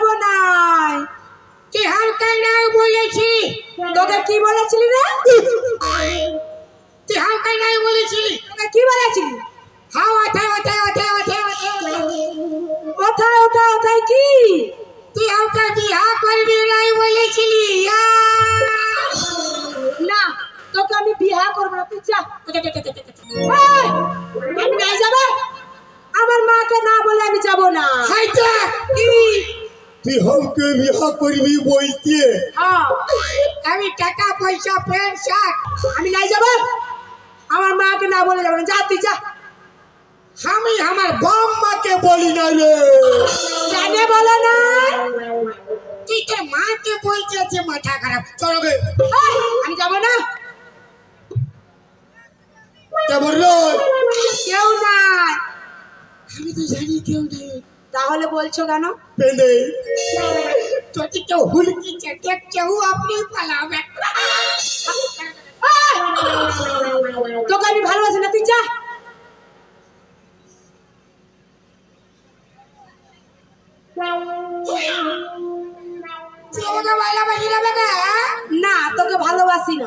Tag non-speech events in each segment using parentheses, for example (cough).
যাব না তুই হালকা নাও বলেছি। তোকে কি বলেছিলি রে? তুই হালকা নাই বলেছিলি। তোকে কি বলেছিলি? হাও ওঠে ওঠে ওঠে ওঠে কোথায় কোথায় কোথায় কি? তুই হালকা বিহা করবি নাই বলেছিলি। না তোকে আমি বিয়া করব না তুই যা। আমি নাই যাবে? আমার মাকে না বলে আমি যাব না। কি? তুই হামকে বিহা করবি বইতে হ্যাঁ আমি টাকা পয়সা ফ্রেন্ড শাক আমি নাই যাব। আমার মা কে না বলে যাব না। যা তুই যা। আমি আমার বাম্মাকে বলি না রে। জানে বলো না? তুই তোর মাকে বলতে যে মাথা খারাপ। চলো গে। আমি যাব না। কে বলল কেউ না আমি তো জানি কেউ নাই। তাহলে বলছো কেন? পেনে যদি কেউ আপনি পালাবে। তোকে আমি ভালোবাসি না তুই যা। না তোকে ভালোবাসি না।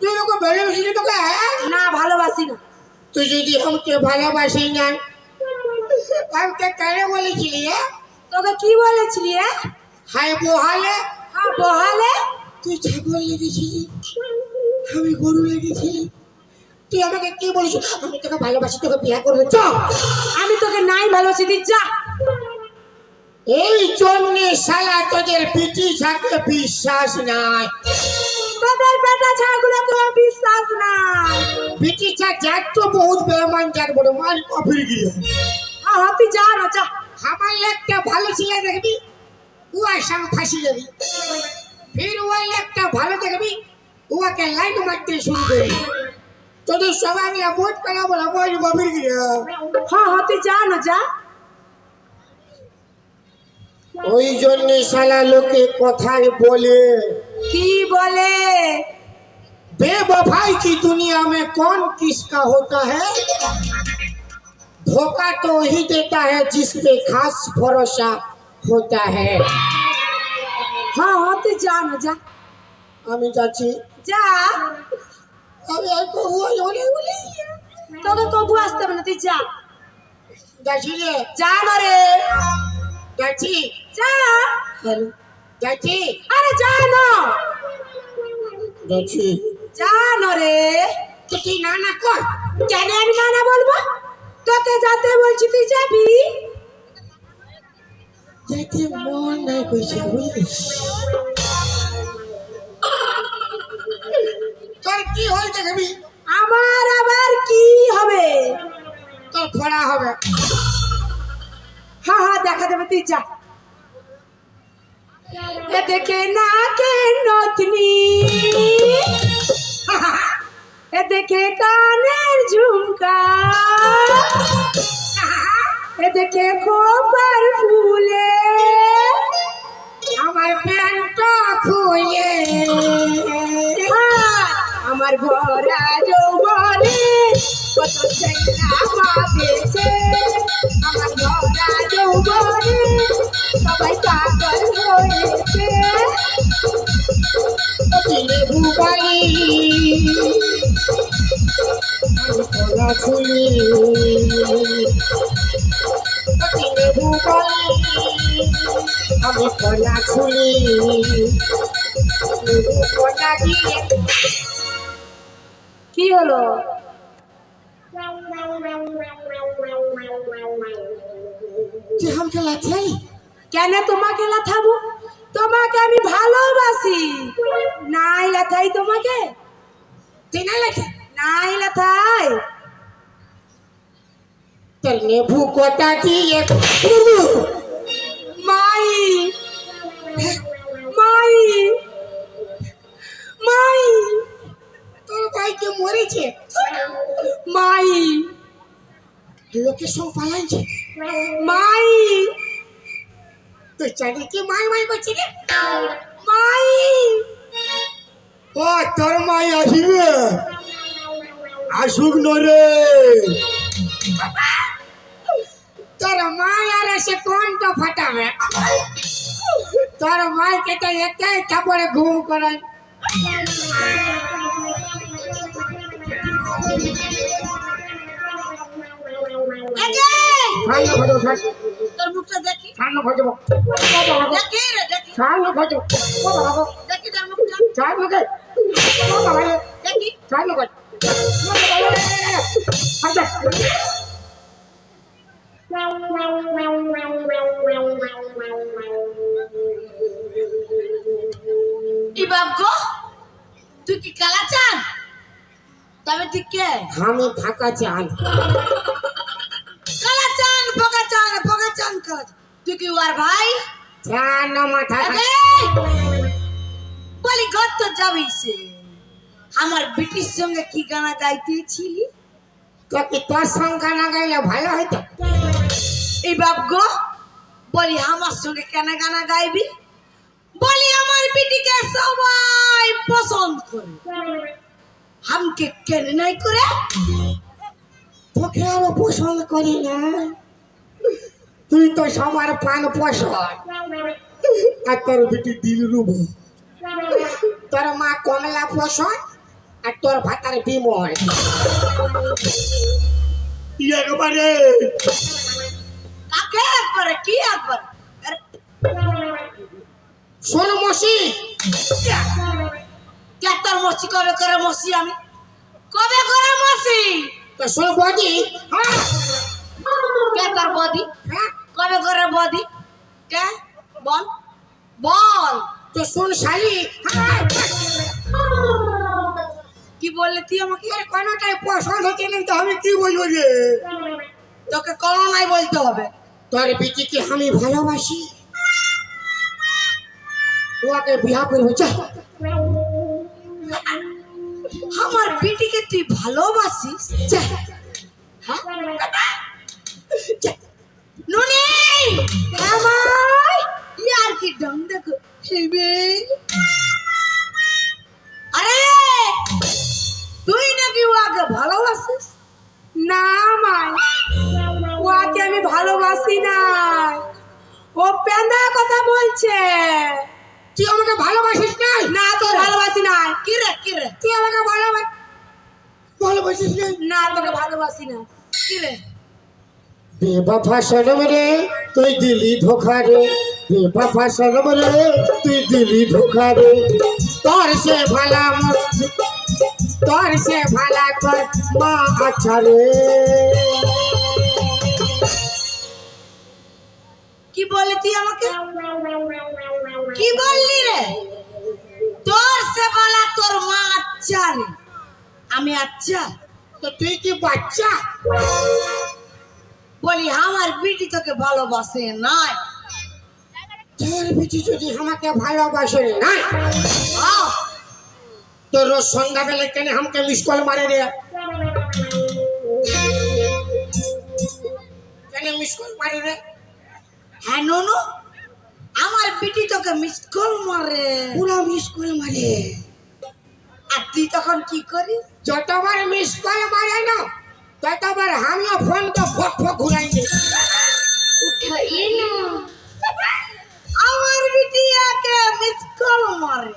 তুই আমাকে ভালোবাসি না তোকে? না ভালোবাসি না। তুই যদি আমাকে ভালোবাসি না আমাকে কেন বলেছিলি হ্যাঁ? তোকে কি বলেছিলি রে হাই বহালে। হ্যাঁ বহালে। তুই ছাগল লেগেছিলি। আমি গরু লেগেছিলি। তুই আমাকে কি বলিস আমি তোকে ভালোবাসি তোকে বিয়ে করব চ। আমি তোকে নাই ভালোবাসি তুই যা। এই জন্যে সালা তোদের পিটি থাকে বিশ্বাস নাই। তোদের বেটা ছাগুলো তোমার বিশ্বাস নাই। পিটি ছাক যাক তো বহুত বেমান যাক বড় মার কফির গিয়ে হ্যাঁ হ্যাঁ, তুই যা না যা আমার একটা ভালো ছেলে দেখবি উয়ার সঙ্গে ফাঁসি যাবি ফির ওই একটা ভালো দেখবি উয়াকে লাইন মারতে শুরু করবি তোদের সবাই মিলে ভোট করা বলা বল কফির গিয়ে হ্যাঁ হ্যাঁ তুই যা না যা ওই জন্যে সালা লোকে কথায় বলে কি বলে बेवफाई की दुनिया में कौन किसका होता है धोखा तो वही देता है जिस पे खास भरोसा होता है হ্যাঁ হ্যাঁ তুই যা না যা আমি যাচ্ছি যা আমি আর কবু ওই বলে বলি তোকে কবু আসতে হবে না তুই যা যাচ্ছি রে যা না রে যাচ্ছি যা হ্যালো যাচ্ছি আরে যা না যাচ্ছি যা না রে তো তুই না না কর কেন আমি না না বলবো তোকে যাতে বলছি তুই যাবি? যাইতে মন নাই কইছে তোর কি দেখবি আমার আবার কি হবে? তোর ফড়া হবে। হ্যাঁ হ্যাঁ দেখা যাবে তুই যা। এ দেখে না কেন নতনি এ দেখে কানের ঝুমকা। এ দেখে খোপার ফুলে। আমার প্যান্টটা খুলে আমার ভরা যৌবনে কত ছেলা পাবেছে আমার ভরা যৌবনে সবাই পাগল হয়েছে। দিলে আমি কলা খুলি খুলি কি হলো লাথাই? কেন তোমাকে লাথাবো? তোমাকে আমি ভালোবাসি। নাই লাথাই তোমাকে? তুই না লাথা নাই লাথাই? তোর নেভু কটা দিয়ে মাই মাই মাই। তোর ভাইকে মরেছে। মাই। লোকে সব পালাইছে। মাই। তুই চারিকে মাই মাই করছি রে। মাই। ও তোর মাই আসিবে। আসুক নরে। তোর মা আর এসে কোনটা ফাটাবে তোর মাইকে তো একাই থাপড়ে ঘুম করায় একে ঠান্ডা ভজব তোর মুখটা দেখি ঠান্ডা ভজব দেখি রে দেখি ঠান্ডা ভজব দেখি তোর মুখটা চার মুখে দেখি চার মুখে আচ্ছা তুই কি কালা চান? তবে তুই কে? আমি ফাঁকা চান। কালা চান চান চান কালা তুই কি ওর ভাই? চান মাথা। বলি ঘর তো যাবি সে। আমার বিটির সঙ্গে কি গানা গাইতেছিলি তো কি তোর সংখ্যা না গাইলে ভালো হইতো? এই বাপ গো বলি আমার সঙ্গে কেন গানা গাইবি? বলি আমার বিটিকে সবাই পছন্দ করে। হামকে কেন নাই করে? তোকে আরও পছন্দ করি না। তুই তো সবার প্রাণ পছন্দ আর তোর বেটি দিল রুব তোর মা কমলা পছন্দ আর তোর ভাতার বিমল। একবারে কাকে একবারে? কি একবার? শোন মসি। কে তোর মসি কবে করে মসি আমি? কবে করে মসি? তো শোন বদি। হ্যাঁ। কে তোর বদি। হ্যাঁ। কবে করে বদি? কে? বল। বল। তো শোন শালি। হ্যাঁ। কি বললে তুই আমাকে? কোনোটাই পছন্দ হচ্ছে না তো আমি কি বলব রে তোকে কোনো নাই বলতে হবে। তোর বিটিকে আমি ভালোবাসি। ওকে বিয়া করব? চা আমার বিটিকে তুই ভালোবাসিস? হ্যাঁ? নুনি! আমার ইয়ার কি ডং দেখো? আরে! তুই নাকি ওকে ভালোবাসিস? না মাই ওকে আমি ভালোবাসি না। ও পেন্দা কথা বলছে। তুই আমাকে ভালোবাসিস না না তোর ভালোবাসি না কি রে কি রে? তুই আমাকে ভালোবাস ভালোবাসিস না না তোকে ভালোবাসি না। কি রে? বেবাফা রে তুই দিলি ধোখা রে। বেবাফা সনম রে তুই দিলি ধোখা রে। তোর সে ভালা মোর তোর সে ভালা তোর মা আচ্ছা রে। কি বলে তুই আমাকে? কি বললি রে? তোর সে বলা তোর মা আচ্ছা রে। আমি আচ্ছা? তো তুই কি বাচ্চা? বলি আমার বিটি তোকে ভালোবাসে নাই। তোর বেটি যদি আমাকে ভালোবাসে না আহ, তো রোজ সন্ধ্যাবেলা কেন আমাকে মিস কল মারে রে? কেন মিস কল মারে রে? হ্যাঁ ননু? বিটি তোকে মিস কল মারে। পুরা মিস কল মারে। আর তুই তখন কি করিস? যতবার মিস কল মারে না ততবার আমিও ফোন তো ফক ফক ঘুরাই নি। আমার বিটি একে মিস কল মারে।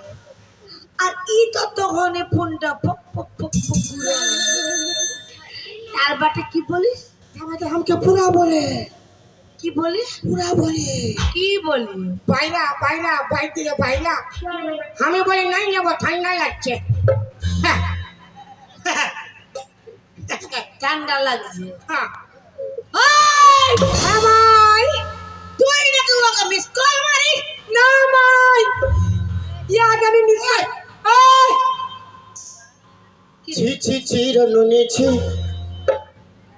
আর ই তো তখন ফোনটা পক পক পক পক ঘুরায়। তার বাটে কি বলিস? আমাকে আমাকে পুরা বলে। কি বলিস পুরা বলে। কি বলি? বাইরা বাইরা বাইর দিকে বাইরা আমি বলি নাই যাব ঠান্ডা লাগছে। হ্যাঁ। ঠান্ডা লাগছে। হ্যাঁ। ওই! তুই নাকি ওকে মিস কল মারিস? না মাই। ইয়াকে আমি মিস ওই। ছি ছি ছি ছি ছি।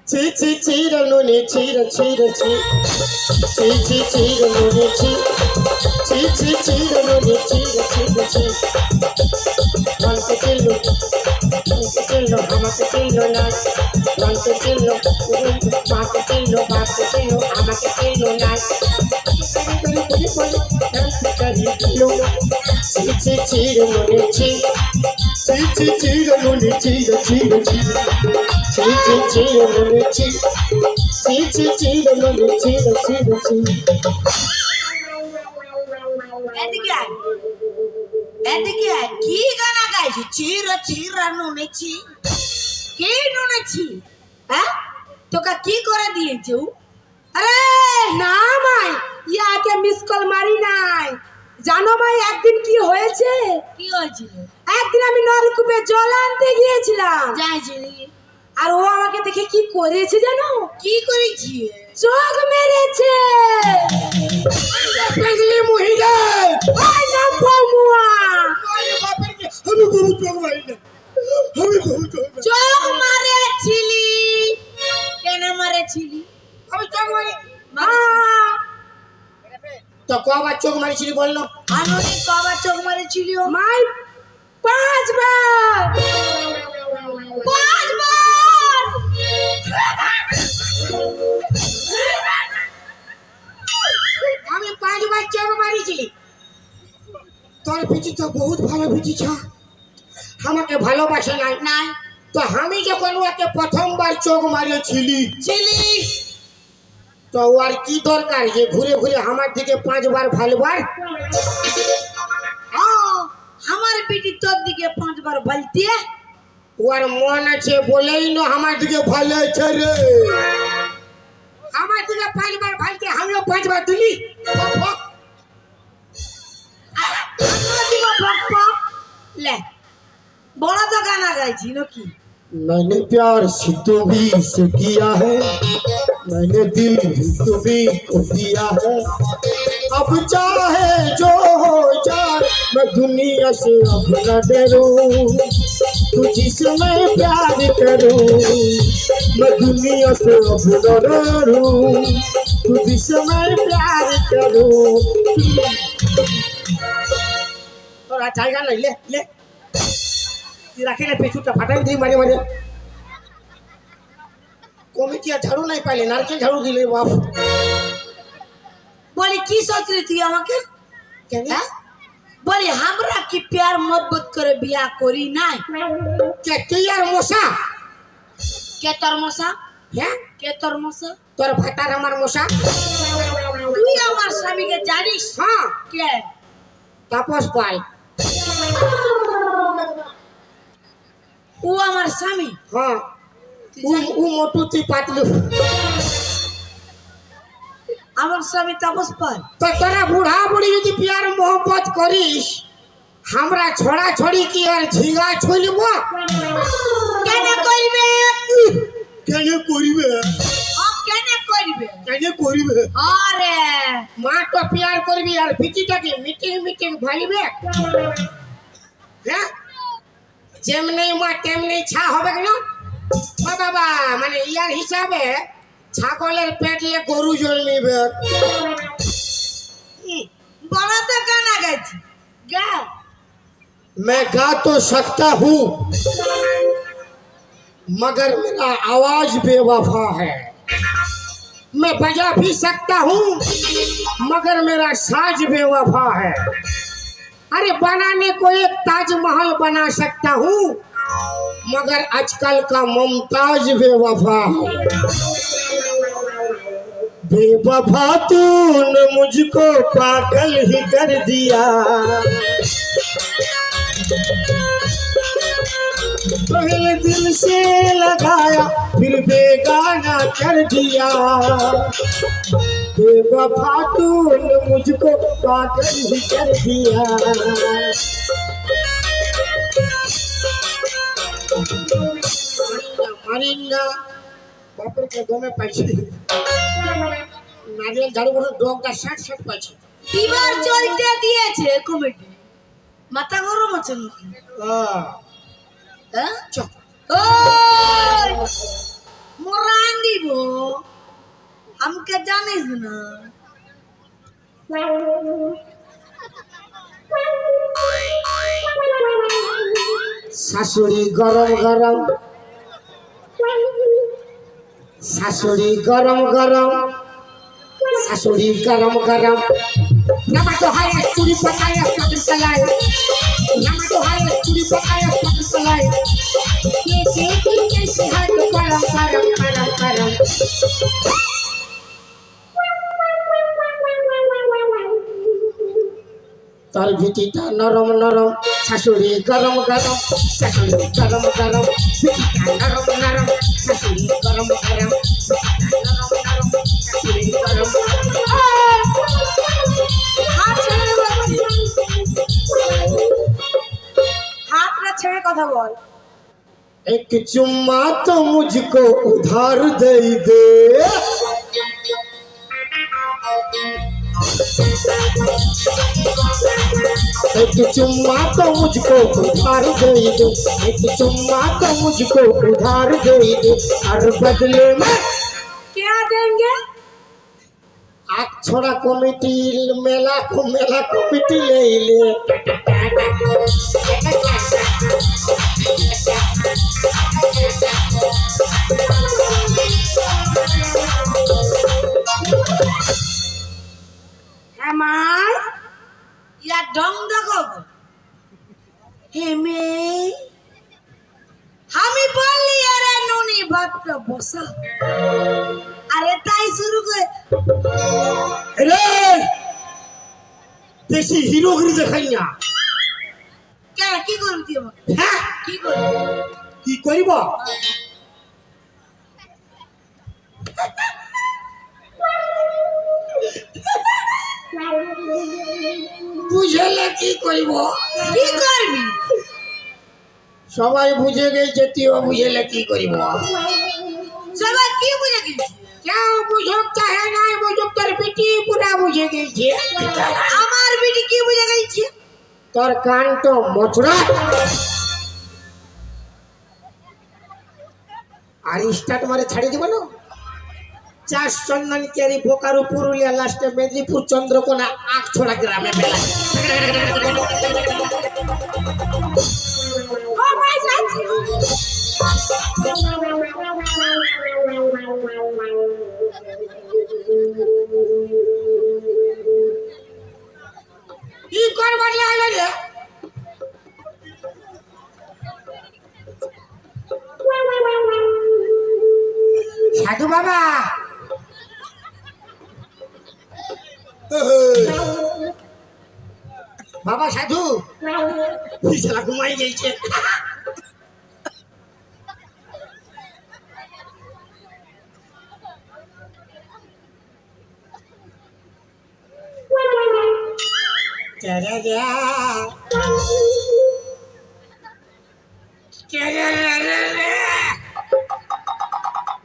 চির নুনি চির চির ছি ছি ছি চির নুনি ছি ছি ছি চির নুনি চির চির ছি মনকে চিল্লো মনকে চিল্লো আমাকে চিল্লো না মনকে চিল্লো মাকে চিল্লো বাপকে চিল্লো আমাকে চিল্লো না করি করি করি করি করি দিলো ছি ছি চির নুনি ছি ছি ছি চির এদিকে কি গানা গাইছি? চির চির নুনেছি কি নুনেছি হ্যাঁ? তোকে কি করে দিয়েছে আরে, না মাই, ইয়াকে মিস কল মারি নাই। জানো ভাই একদিন কি হয়েছে? কি হয়েছিল? একদিন আমি নলকূপে জল আনতে গিয়েছিলাম। আর ও আমাকে দেখে কি করেছে জানো? কি করেছি? চোখ মেরেছে! মহিলা! আমি গরু চোখ মারি না আমি গরু চোখ মারেছিলি? কেন মারেছিলি? আমি চোখ মারি আহ, তো কবার চোখ মারিছিলি কবার চোখ মারেছিলি? মাই পাঁচবার! পাঁচবার! আমি পাঁচবার চোখ মারিছি। তোর পিঠি তো বহুত ভালো পিঠিছ আমাকে ভালোবাসে নাই। নাই। তো আমি যখন ওকে প্রথমবার চোখ মারিয়েছিলি ছিলি তো ওর কি দরকার যে ঘুরে ঘুরে আমার দিকে পাঁচবার ভালবার? আমার পিটি তোর দিকে পাঁচবার বলতে ওর মন আছে বলেই না আমার দিকে ফাইলেছে রে। আমার দিকে পাঁচবার ফাইলতে আমিও পাঁচবার দিলি। বড় তো গানা গাইছি নাকি? मैंने प्यार से तुम्हें से किया है। मैंने दिल तुम्हें को दिया अब चाहे जो हो जाए मैं दुनिया से अब न डरूं। तुझसे मैं प्यार करूं मैं दुनिया से अब न डरूं तुझसे मैं प्यार करूं তোরা জায়গা নাই লে লে তুই রাখি না পেছুটা ফাটাই দিই মাঝে মাঝে কমিটি আর ঝাড়ু নাই পাইলে নারকেল ঝাড়ু দিলে বাপ বলি কি সোচলি তুই আমাকে কেন হ্যাঁ বলি আমরা কি প্যার মোহব্বত করে বিয়া করি নাই? কে আর মশা? কে তোর মশা? হ্যাঁ? কে তোর মশা? তোর ভাতার আমার মশা। তুই আমার স্বামীকে জানিস? হ্যাঁ। কে? তাপস পাল। ও আমার স্বামী? হ্যাঁ। উ মোটু তুই পাতলু। আমার স্বামী তাপস পাল। তো তোরা বুড়া বুড়ি যদি প্যার মোহব্বত করিস আমরা ছড়া ছড়ি কি আর ঝিঙা ছইলব কেন করবে কেন করিবে? কেন করবে কেন করিবে? আরে। মা তো প্যার করবি আর মিটিং মিটিং হ্যাঁ? যেমনি মা তেমনি ছা হবে কেন? ও বাবা মানে ইয়ার হিসাবে ছাগলের পেটলে গরু জন্মিবে বড় তো গানা গাইছি গা मैं गा तो सकता हूँ मगर मेरा आवाज बेवफा है मैं बजा भी सकता हूँ मगर मेरा साज बेवफा है अरे बनाने को एक ताजमहल बना सकता हूँ मगर आजकल का मुमताज बेवफा है बेबा तूने मुझको पागल ही कर दिया। पहले दिल से लगाया, फिर बेगाना कर दिया। बेबा तूने मुझको पागल ही कर दिया। मरेंगा। बापर दो में पैसे নারিয়েল ঝাড়ু ষাট ষাট দিবার চলতে দিয়েছে কমিটি। মাথা গরম আছে হ্যাঁ। চ ওই! মোরান দিব। আমাকে জানিস না। শাশুড়ি গরম গরম। শাশুড়ি গরম গরম, শাশুড়ি গরম গরম। নামাটো হায়, চুরি পাকায় পাকির তলায় নামাটো হায়, চুরি পাকায় তার ভিটিটা নরম নরম শাশুড়ি গরম গরম শাশুড়ি গরম গরম ভিটিটা নরম নরম শাশুড়ি গরম গরম ভিটিটা নরম নরম শাশুড়ি গরম গরম হাত ছেড়ে বলছি হাতটা ছেড়ে কথা বল एक चुम्मा तो मुझको उधार दे दे एक चुम्मा तो मुझको उधार दे दे एक चुम्मा तो मुझको उधार दे दे और बदले में क्या देंगे आग छोड़ा कमिटी मेला को मेला कमिटी ले ले আমার ইয়া ডং দেখো। গো। হেমে আমি বললি আরে নুনি ভাতটা বসা। আরে তাই শুরু করে রে বেশি হিরোগিরি দেখাই না। কেন কি করবি তুই আমাকে? হ্যাঁ? কি করবি? কি করিব? করিব? কি করবি? সবাই বুঝে গেছে তুইও বুঝলে কি করিব? সবাই কি বুঝে গেছি? কেউ বুঝুক চাহে নাই বুঝুক তোর পিটি পুরা বুঝে গেছে। আমার বিটি কি বুঝে গেছি? তোর কান তো মচড়া। আর স্টার্ট মারে ছাড়ি দিব না? চাষ চন্দন কেরি বোকারু পুরুলিয়া লাস্টে মেদিনীপুর চন্দ্রকোনা আখছোড়া গ্রামে মেলা।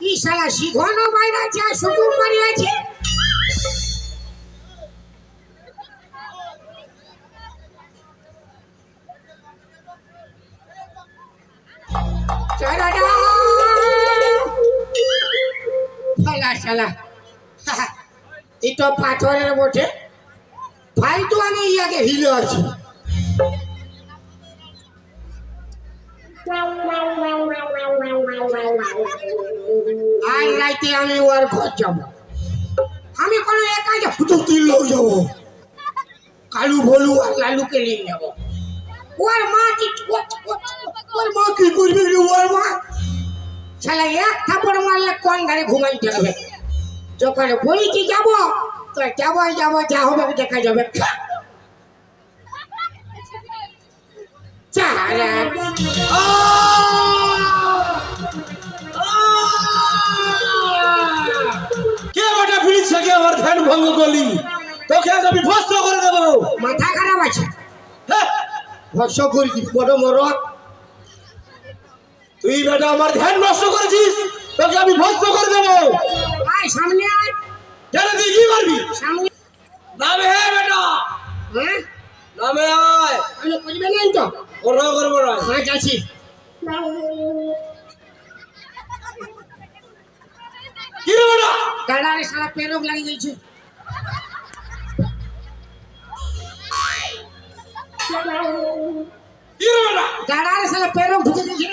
ই শালা শিখনো বাইরে সুযোগ মারিয়াছে শালা শালা। এটা পাথরের বটে ফালতু আমি ইয়াকে হিলে আছি। আজ রাইতে আমি ওর ঘর যাব। আমি কোনো একা যাব। তো তিন লোক যাব? কালু ভলু আর লালুকে নিয়ে যাব। ওর মা কি ওর মা কি করবে ওর মা? শালা এক থাপড় মারলে কোন ঘরে ঘুমাইতে হবে? যখন বলেছি যাব তো যাব যাব যা হবে দেখা যাবে। (laughs) চারা কে ওটা পুলিশ থেকে আমার ধ্যান ভঙ্গ করলি? তোকে আজ আমি ভস্ত করে দেবো। মাথা খারাপ আছে। হ্যাঁ, ভস্য করি বড় মরদ তুই বেটা আমার ধ্যান নষ্ট করেছিস তোকে আমি ভস্ত করে দেবো। আয় সামনে আয়। কেন তুই কি করবি? সামনে। নামে হ্যাঁ বেটা। হ্যাঁ? নামে আয়। আমি করবে নাই তো? ওরা করব না। হ্যাঁ যাচ্ছি। রে বেটা গাড়ারে সারা পেরোগ লাগিয়ে গেছে গাড়ারে সারা ঢুকে গেছে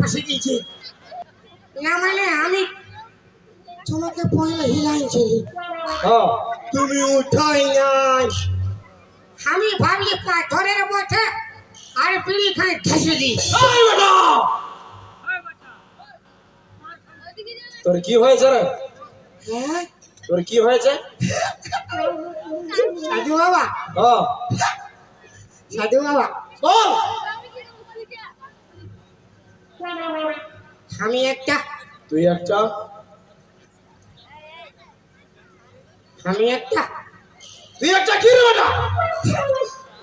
ফাঁসে না মানে আমি তোমাকে পয়লা হিলাইছি। তুমি উঠাই নাই। আমি ভাবলি পাথরের বটে আর পিড়ি খাই ঠেসে দিই এই বেটা তোর কি হয়েছে রে? হ্যাঁ? তোর কি হয়েছে? সাধু বাবা। হ্যাঁ সাধু বাবা। বল। আমি একটা। তুই একটা। আমি একটা। তুই একটা কি রে বেটা?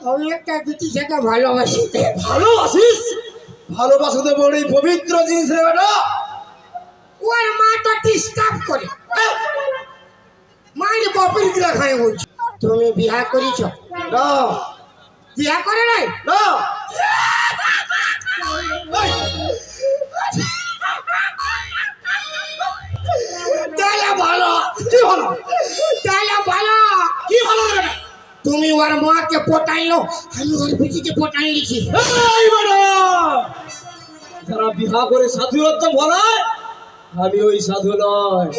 আমি একটা দুটি থেকে ভালোবাসি। ভালোবাসিস? ভালোবাসাতে বড়ই পবিত্র জিনিস রে বেটা। ওর মাটা ডিস্টার্ব করে। মায়ের বাপের গিলা খায় বলছি। তুমি বিয়া করেছ? বিয়া করে নাই? তাহলে ভালো। কি ভালো তাহলে ভালো। কি ভালো রে বেটা তুমি ওর মাকে পটাইলো আমি ওর বিটিকে পটাই লিখি যারা বিহা করে সাধুরত্ব ভরায় আমি ওই সাধু নয়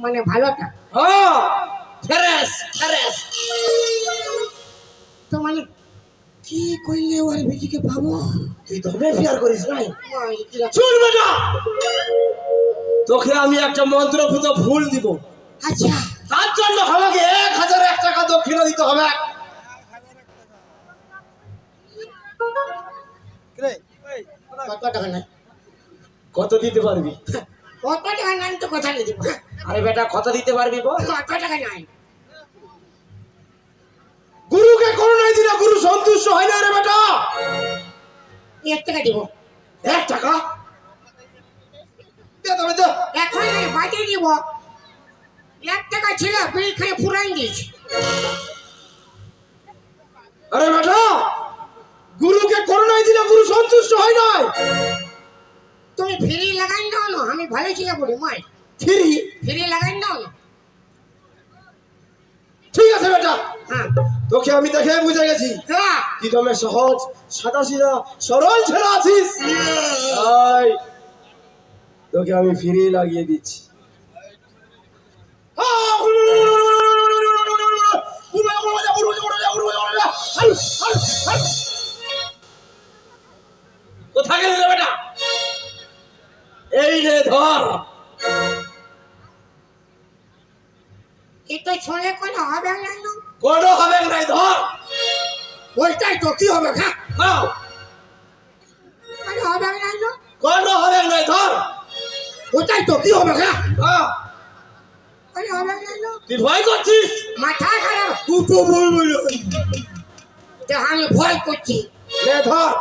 মানে ভালোটা হ্যাঁ ফেরেস ফেরেস। তো মানে কি করলে ওর বিটিকে পাবো? তুই তবে বিয়ার করিস নাই শুন বেটা তোকে আমি একটা মন্ত্রভূত ফুল দিব। আচ্ছা। তার জন্য আমাকে এক হাজার এক টাকা দক্ষিণা দিতে হবে। কত টাকা নাই কত দিতে পারবি? কত টাকা নাই তো কথা নিয়ে দিব। আরে বেটা কত দিতে পারবি বল? কত টাকা নাই? গুরুকে করোনায় দিলে গুরু সন্তুষ্ট হয় না রে বেটা। এক টাকা দিব। এক টাকা? দে তবে এখন বাজে দিব এক টাকা ছিল বিড়ি খাই ফুরাই দিয়েছি। আরে বেটা গুরুকে করোনায় দিলে গুরু সন্তুষ্ট হয় নাই তুমি ফ্রি লাগাই দাও না আমি ভালো ছিল বলি মাই। ফিরি? ফ্রি লাগাই দাও না। ঠিক আছে বেটা। হ্যাঁ। তোকে আমি দেখে বুঝে গেছি। হ্যাঁ। তুই তুমি সহজ সাদা সিধা সরল ছেলে আছিস? তাই তোকে আমি ফিরিয়ে লাগিয়ে দিচ্ছি। কোথায় গেলে বেটা? এই রে ধর। এটা ছলে কোনো হবে না না। কোনো হবে নাই ধর। ওইটাই তো কি হবে খা। হ্যাঁ কোনো হবে না না। কোনো হবে নাই ধর। ওইটাই তো কি হবে খা। না না। তুই ভয় করছিস? মাথা খারাপ। উঠো বলব যে আমি ভয় করছি। নে ধর।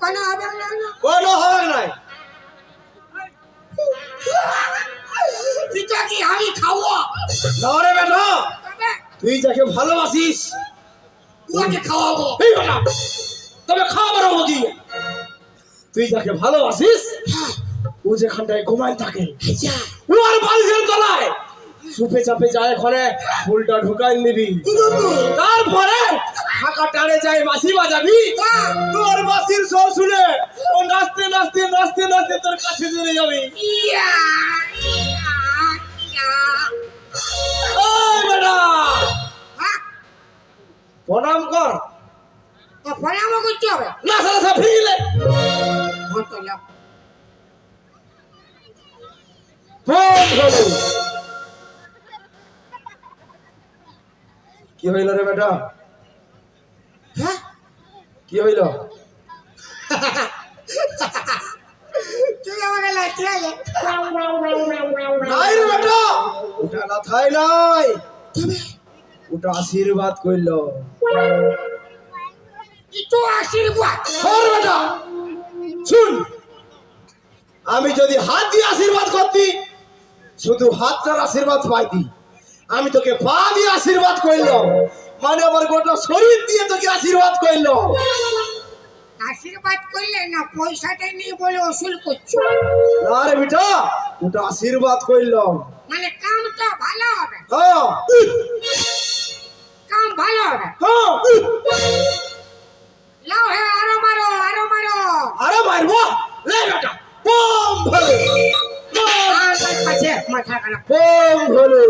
কোনো হবে না না। কোনো হবে নাই। এটা কি আমি খাওয়া। ধরে বেটা তবে তুই যাকে ভালোবাসিস ওকে খাওয়াবো। এই বেটা তবে খাবার কি তুই যাকে ভালোবাসিস ও যেখানটায় ঘুমায় থাকে ও আর বালিশের তলায়। সুপে চাপে যায় ঘরে ফুলটা ঢুকাই নিবি। তারপরে ফাঁকা টানে যায় বাসি বাজাবি। তোর বাসির স্বর শুনে নাচতে নাচতে নাচতে নাচতে তোর কাছে চলে যাবি। প্রণাম কর। পরে আমার করতে হবে। না সারা সা হ্যাঁ কি হইল রে বেটা? হ্যাঁ? কি হইল? আমি যদি হাত দিয়ে আশীর্বাদ করতি শুধু হাতটার আশীর্বাদ পাইতি আমি তোকে পা দিয়ে আশীর্বাদ কইল মানে আমার গোটা শরীর দিয়ে তোকে আশীর্বাদ কইল আশীর্বাদ করলে না পয়সাটা নিয়ে বলে ওসুল করছ? না রে বেটা ওটা আশীর্বাদ কইল মানে কামটা ভালো হবে। হ্যাঁ। কাম ভালো হবে। হ্যাঁ। লাও হে আরও মারো আরও মারো। আরে মারবো? লে বেটা বম ভলে আর কাছে মাথা খারাপ বম ভলে